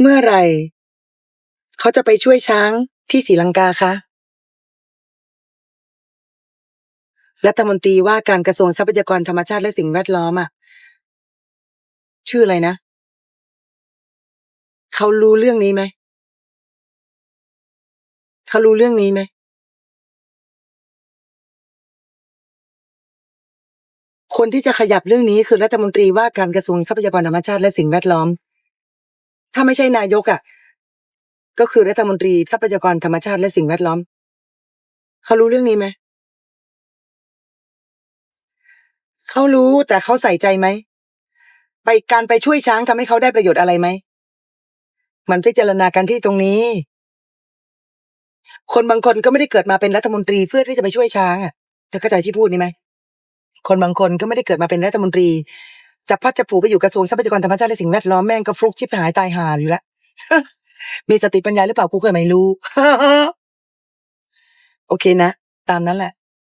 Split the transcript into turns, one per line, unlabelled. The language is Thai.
เมื่อไหร่ เขาจะไปช่วยช้างที่ศรีลังกาคะรัฐมนตรีว่าการกระทรวงทรัพยากรธรรมชาติและสิ่งแวดล้อมอะชื่ออะไรนะ เขารู้เรื่องนี้ไหม เขารู้เรื่องนี้ไหม คนที่จะขยับเรื่องนี้คือรัฐมนตรีว่าการกระทรวงทรัพยากรธรรมชาติและสิ่งแวดล้อม ถ้าไม่ใช่นายกอะ ก็คือรัฐมนตรีทรัพยากรธรรมชาติและสิ่งแวดล้อม เขารู้เรื่องนี้ไหม เขารู้แต่เขาใส่ใจไหม ไปการไปช่วยช้างทำให้เขาได้ประโยชน์อะไรไหม มันพิจารณากันที่ตรงนี้ คนบางคนก็ไม่ได้เกิดมาเป็นรัฐมนตรีเพื่อที่จะไปช่วยช้างอะเธอเข้าใจที่พูดนี้ไหมคนบางคนก็ไม่ได้เกิดมาเป็นรัฐมนตรี จับพัดจับผูไปอยู่กระทรวงทรัพยากรธรรมชาติและสิ่งแวดล้อมแม่งก็ฟลุกชิบหายตายหาอยู่แล้วมีสติปัญญาหรือเปล่ากูเคยไม่รู้ โอเคนะ ตามนั้นแหละ